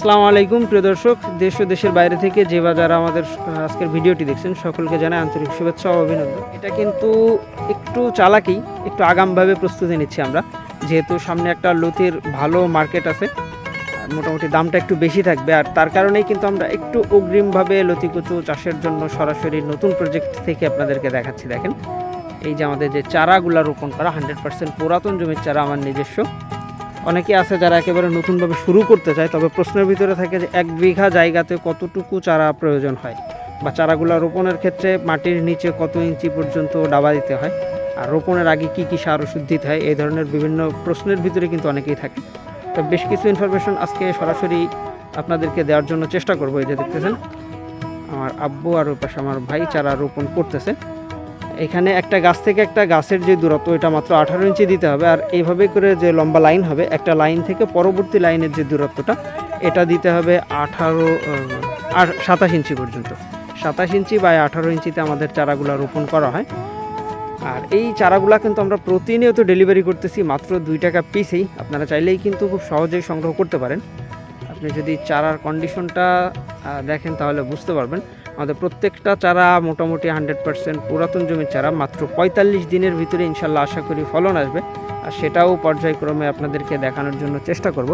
আসসালামু আলাইকুম, প্রিয় দর্শক। দেশ ও দেশের বাইরে থেকে যে বা যারা আমাদের আজকের ভিডিওটি দেখছেন, সকলকে জানাই আন্তরিক শুভেচ্ছা ও অভিনন্দন। এটা কিন্তু একটু চালাকি, একটু আগামভাবে প্রস্তুতি নিচ্ছি আমরা। যেহেতু সামনে একটা লতির ভালো মার্কেট আছে মোটামুটি দামটা একটু বেশি থাকবে। আর তার কারণেই কিন্তু আমরা একটু অগ্রিমভাবে লতিকুচু চাষের জন্য সরাসরি নতুন প্রজেক্ট থেকে আপনাদেরকে দেখাচ্ছি। দেখেন, এই যে আমাদের যে চারাগুলা রোপণ করা হান্ড্রেড পার্সেন্ট পুরাতন জমির চারা আমার নিজস্ব। অনেকে আছে যারা একেবারে নতুনভাবে শুরু করতে চায়, তবে প্রশ্নের ভিতরে থাকে যে এক বিঘা জায়গাতে কতটুকু চারা প্রয়োজন হয়? বা চারাগুলো রোপণের ক্ষেত্রে মাটির নিচে কত ইঞ্চি পর্যন্ত ডাবা দিতে হয়? আর রোপণের আগে কি কি সার ওষুধ দিতে হয়? এই ধরনের বিভিন্ন প্রশ্নের ভিতরে কিন্তু অনেকেই থাকে। তো বেশ কিছু ইনফরমেশন আজকে সরাসরি আপনাদেরকে দেওয়ার জন্য চেষ্টা করব, এই যে দেখতেছেন। আমার আব্বু আর ওই পাশে আমার ভাই চারা রোপণ করতেছে। এখানে একটা গাছ থেকে একটা গাছের যে দূরত্ব, এটা মাত্র আঠারো ইঞ্চি দিতে হবে। আর এইভাবে করে যে লম্বা লাইন হবে, একটা লাইন থেকে পরবর্তী লাইনের যে দূরত্বটা, এটা দিতে হবে আঠারো আর সাতাশ ইঞ্চি পর্যন্ত। সাতাশ ইঞ্চি বা আঠারো ইঞ্চিতে আমাদের চারাগুলো রোপণ করা হয়। আর এই চারাগুলো কিন্তু আমরা প্রতিনিয়ত ডেলিভারি করতেছি, মাত্র দুই টাকা পিসেই আপনারা চাইলেই কিন্তু খুব সহজেই সংগ্রহ করতে পারেন। আপনি যদি চারার কন্ডিশনটা দেখেন তাহলে বুঝতে পারবেন। আমাদের প্রত্যেকটা চারা মোটামুটি হান্ড্রেড পার্সেন্ট পুরাতন জমির চারা, মাত্র পঁয়তাল্লিশ দিনের ভিতরে ইনশাল্লাহ আশা করি ফলন আসবে। আর সেটাও পর্যায়ক্রমে আপনাদেরকে দেখানোর জন্য চেষ্টা করব।